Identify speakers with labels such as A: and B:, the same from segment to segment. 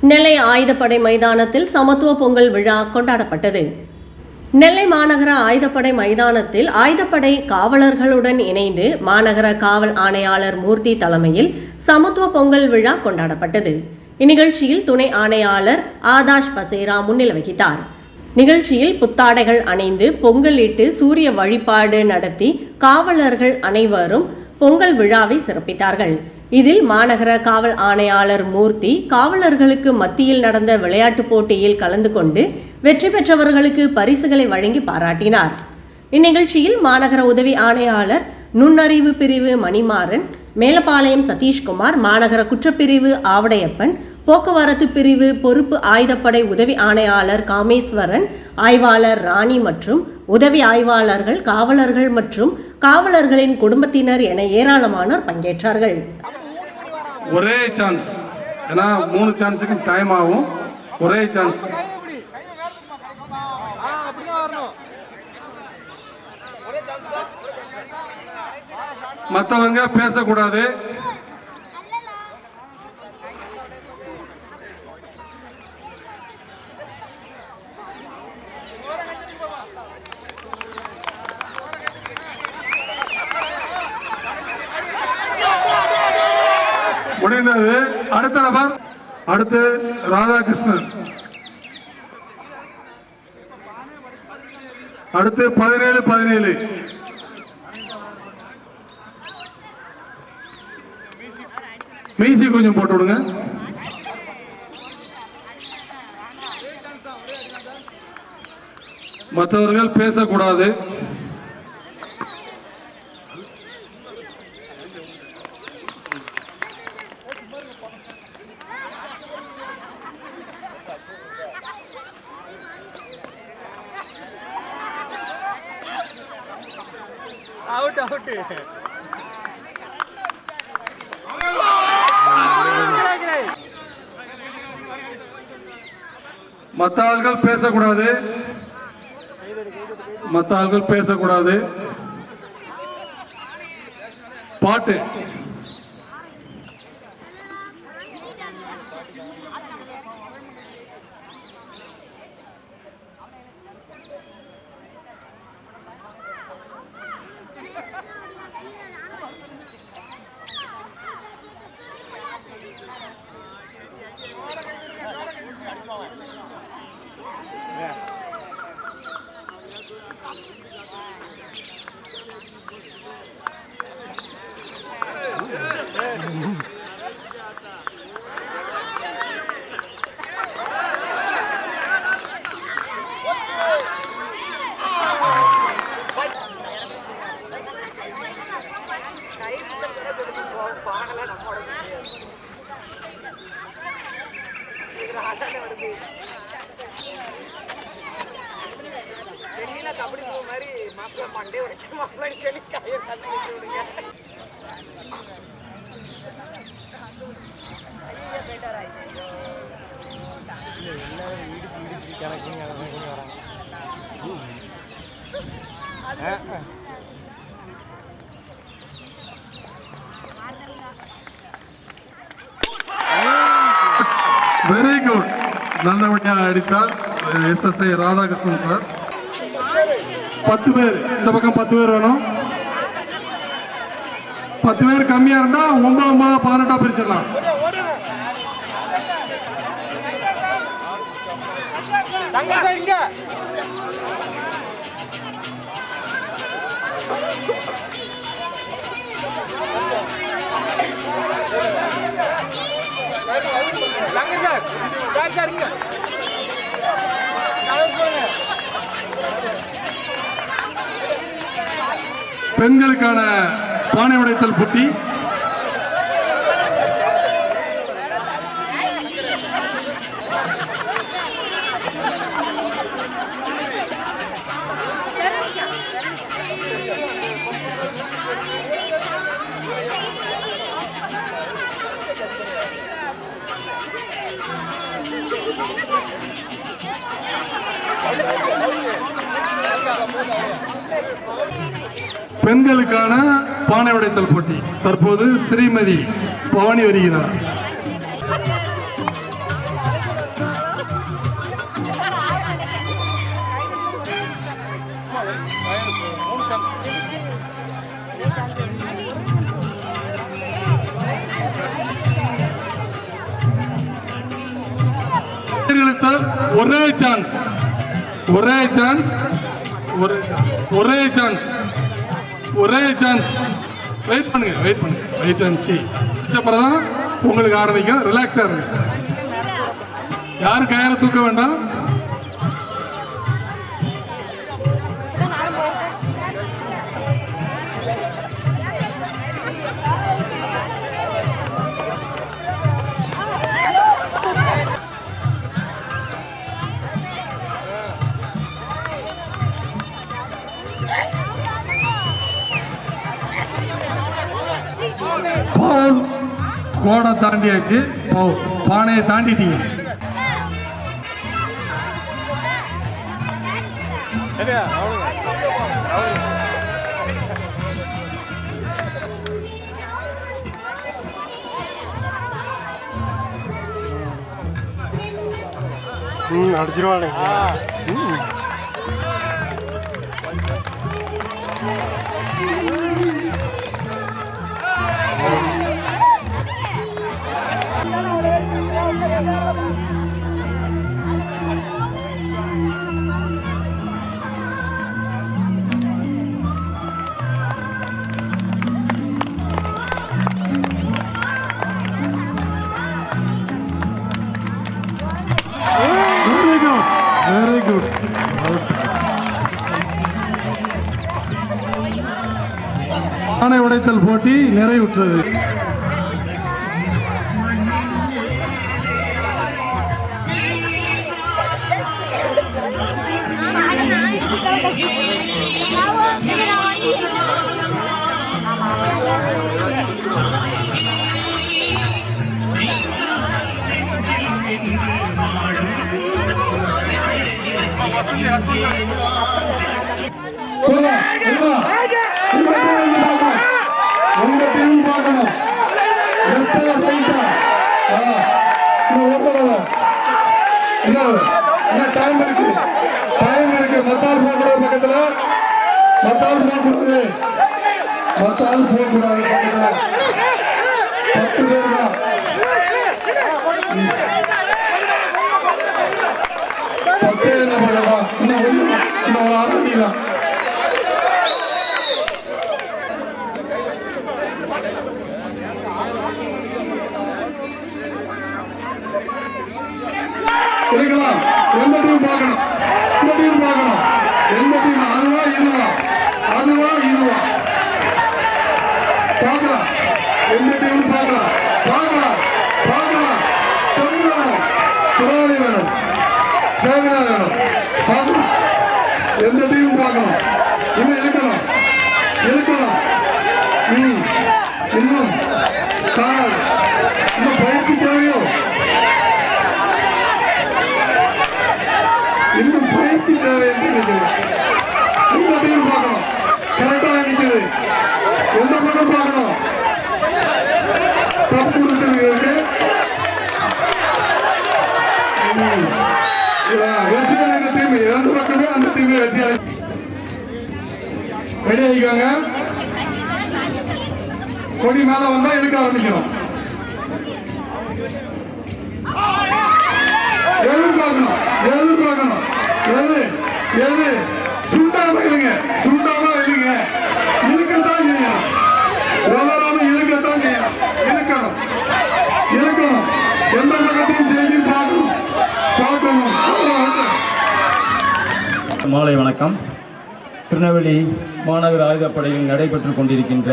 A: நெல்லை ஆயுதப்படை மைதானத்தில் சமத்துவ பொங்கல் விழா கொண்டாடப்பட்டது. நெல்லை மாநகர ஆயுதப்படை மைதானத்தில் ஆயுதப்படை காவலர்களுடன் இணைந்து மாநகர காவல் ஆணையாளர் மூர்த்தி தலைமையில் சமத்துவ பொங்கல் விழா கொண்டாடப்பட்டது. இந்நிகழ்ச்சியில் துணை ஆணையாளர் ஆதாஷ் பசேரா முன்னிலை வகித்தார். நிகழ்ச்சியில் புத்தாடைகள் அணிந்து பொங்கலிட்டு சூரிய வழிபாடு நடத்தி காவலர்கள் அனைவரும் பொங்கல் விழாவை சிறப்பித்தார்கள். இதில் மாநகர காவல் ஆணையாளர் மூர்த்தி காவலர்களுக்கு மத்தியில் நடந்த விளையாட்டுப் போட்டியில் கலந்து கொண்டு வெற்றி பெற்றவர்களுக்கு பரிசுகளை வழங்கி பாராட்டினார். இந்நிகழ்ச்சியில் மாநகர உதவி ஆணையாளர் நுண்ணறிவு பிரிவு மணிமாறன் மேலப்பாளையம் சதீஷ்குமார் மாநகர குற்றப்பிரிவு ஆவடையப்பன் போக்குவரத்து பிரிவு பொறுப்பு ஆயுதப்படை உதவி ஆணையாளர் காமேஸ்வரன் ஆய்வாளர் ராணி மற்றும் உதவி ஆய்வாளர்கள் காவலர்கள் மற்றும் காவலர்களின் குடும்பத்தினர் என ஏராளமானோர் பங்கேற்றார்கள்.
B: ஒரே சான்ஸ் ஏன்னா மூணு சான்ஸுக்கு டைம் ஆகும். ஒரே சான்ஸ் மற்றவங்க பேசக்கூடாது. முடிந்தது அடுத்த நபர் அடுத்து ராதாகிருஷ்ணன். அடுத்து பதினேழு பதினேழு. மீசி கொஞ்சம் போட்டு விடுங்க. மற்றவர்கள் பேசக்கூடாது.
C: அவுட் அவுட்
B: மற்ற ஆள்கள் பேசக்கூடாது. மற்ற ஆள்கள் பேசக்கூடாது. பாட்டு. வெரி குட் நல்லபடியாக அடித்தால் எஸ்எஸ்ஐ ராதாகிருஷ்ணன் சார். பத்து பேர். இந்த பக்கம் பத்து பேர் வேணும். பத்து பேர் கம்மியா இருந்தா ஒன்பது ஒன்பது பதினெட்டா பிரிச்சிடலாம்.
D: சார் சார் சார் சார் இங்க.
B: பெண்களுக்கான பானை உடைத்தல் போட்டி. பெண்களுக்கான பானை உடைத்தல் போட்டி. தற்போது ஸ்ரீமதி பவானி வருகிறார். ஒரே சான்ஸ் ஒரே சான்ஸ் ஒரே சான்ஸ் ஒரே சான்ஸ் வெயிட் பண்ணுங்க வெயிட் பண்ணுங்க. வெயிட் அண்ட் சி அப்புறம் தான் உங்களுக்கு ஆரம்பிக்கும். ரிலாக்ஸாக இருங்க. யாரும் கையால் தூக்க வேண்டாம்? பவுல் கோடை தாண்டியாச்சு. பவுல் பானையை தாண்டிட்டீங்க.
C: ம் அடிச்சிருவானே.
B: வெரி பானை போட்டி நிறைவுற்றது Come on, come on team பார்க்கணும். உங்க team பார்க்கணும். லெஃப்டா, ரைட்டா? ஆ, இந்த ஓட்டுறத. என்ன என்ன டைம் இருக்கு. டைம் இருக்கு. மத்தால் போகக்கூடாது பக்கத்துல. மத்தால் போகக்கூடாது. மத்தால் போகக்கூடாது பக்கத்துல. பத்து பேர் தான் பத்தே என்ன பண்ணலாம் இன்னும் ஒண்ணு இன்னும் ஒரு ஆரம்பிக்கலாம் இருக்கலாம் எந்த டீம் பார்க்கணும் இந்த டீம் பார்க்கணும் எந்த டீம் அதுவா இதுவா அதுவா இதுவா பார்க்கலாம் எந்த டீம் பார்க்கலாம் பார்க்கலாம் பார்க்கலாம் தொண்டு வேணும் துறாவி வேணும் ஸ்டேமினா வேணும் பார்க்கணும் எந்த டீம் பார்க்கணும். இன்னும் இருக்கணும் இருக்கணும் இன்னும் ரெடி ஆகிக்கோங்க கொடி மேல வந்தா எடுக்க ஆரம்பிக்கணும். எதிர்பார்க்கணும் எதிர்பார்க்கணும் எது? எது? சுண்டாம இருங்க. சுண்டாம இருங்க. இழுக்கத்தான் செய்யணும். உலராம இழுக்கத்தான் செய்யணும். இழுக்கணும். இழுக்கணும். எந்த பக்கத்தையும் செய்து பார்க்கணும். பார்க்கணும்.
E: மாலை வணக்கம். திருநெல்வேலி மாநகர ஆயுதப்படையில் நடைபெற்றுக் கொண்டிருக்கின்ற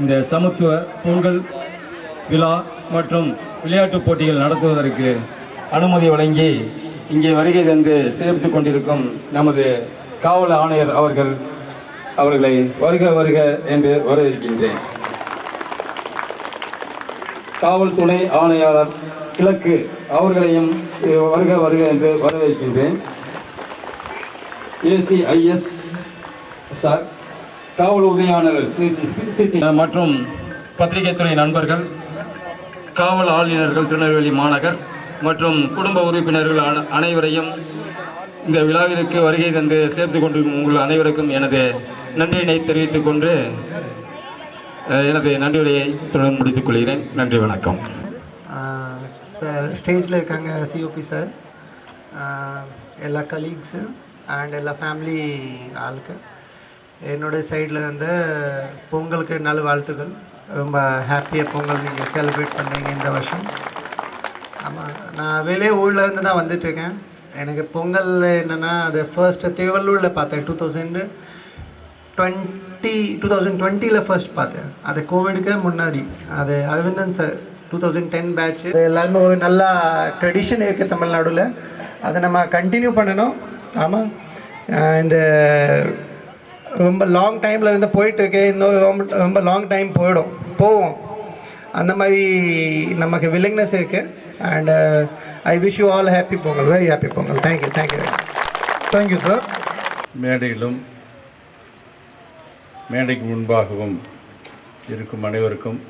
E: இந்த சமத்துவ பொங்கல் விழா மற்றும் விளையாட்டுப் போட்டிகள் நடத்துவதற்கு அனுமதி வழங்கி இங்கே வருகை தந்து சேர்த்து கொண்டிருக்கும் நமது காவல் ஆணையர் அவர்கள் அவர்களை வருக வருக என்று வரவேற்கின்றேன். காவல் துணை ஆணையாளர் கிழக்கு அவர்களையும் வருக வருக என்று வரவேற்கின்றேன். ஏசிஐஎஸ் சார் காவல் உதவியாளர் சிசி மற்றும் பத்திரிகை துறை நண்பர்கள் காவல் ஆளுநர்கள் திருநெல்வேலி மாநகர் மற்றும் குடும்ப உறுப்பினர்கள் அன- அனைவரையும் இந்த விழாவிற்கு வருகை தந்து சேர்த்து கொண்டிருக்கும் உங்கள் அனைவருக்கும் எனது நன்றியினை தெரிவித்துக் கொண்டு எனது நன்றியுரையை தொடர்ந்து முடித்துக் கொள்கிறேன். நன்றி வணக்கம்.
F: சார் ஸ்டேஜில் இருக்காங்க சிஓபி சார். எல்லா கலீக்ஸு அண்ட் எல்லா ஃபேமிலி ஆளுக்கு என்னோட சைடில் வந்து பொங்கலுக்கு நல்ல வாழ்த்துக்கள். ரொம்ப ஹாப்பியாக பொங்கல் நீங்கள் செலிப்ரேட் பண்ணுறீங்க இந்த வருஷம். ஆமாம் நான் வெளியே ஊரில் இருந்து தான் வந்துட்டுருக்கேன் எனக்கு பொங்கல் என்னென்னா அது ஃபர்ஸ்ட்டு திருவள்ளூரில் பார்த்தேன். Two thousand twenty two thousand டுவெண்ட்டியில் ஃபர்ஸ்ட் பார்த்தேன். அது கோவிடுக்கு முன்னாடி. அது Aravindan sir two thousand ten batch இது எல்லாமே ஒரு நல்ல ட்ரெடிஷன் இருக்குது தமிழ்நாடுல. அதை நம்ம கண்டினியூ பண்ணணும். ஆமாம் இந்த ரொம்ப லாங் டைமில் இருந்து போயிட்டுருக்கு இன்னும் ரொம்ப ரொம்ப லாங் டைம் போயிடும். போவோம். அந்த மாதிரி நமக்கு வில்லிங்னஸ் இருக்குது and I wish you all happy Pongal. Very happy Pongal. Thank you thank you
B: thank you sir
G: மேடையிலும் மேடைக்கு முன்பாகவும் இருக்கும் அனைவருக்கும்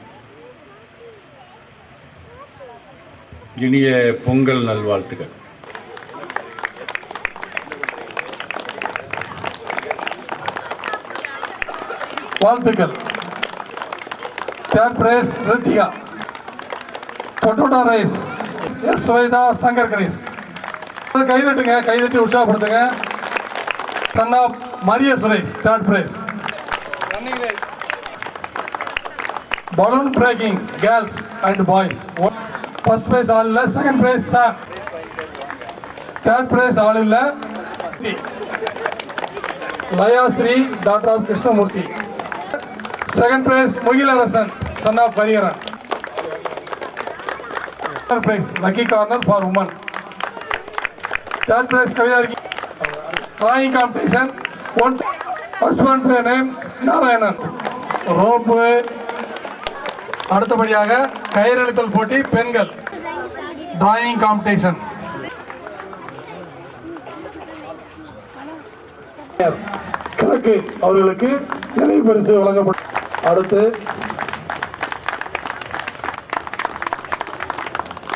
G: இனிய பொங்கல் நல்வாழ்த்துக்கள்.
B: வாழ்த்துக்கள். Third prize Rithika potato race S Swetha Shankar Ganesh கைதட்டுங்க கைதட்டி உற்சாகப்படுத்துங்க. Son of Maria Suresh third prize balloon breaking girls and boys first prize ஆள் இல்லை second prize sir third prize ஆள் இல்லை. Layashri doctor of Krishnamurthy second prize Mugilarasan son of Parikaran third prize lucky corner for women third prize Kavitha drawing competition one first one name Narayanan rope அடுத்தபடியாக கயிறழுத்தல் போட்டி பெண்கள். Drawing competition கிழக்கு அவர்களுக்கு நினைவு பரிசு வழங்கப்படும் அடுத்து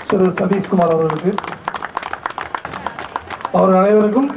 B: திரு சதீஷ்குமார் அவர்களுக்கு. அவர்கள் அனைவருக்கும்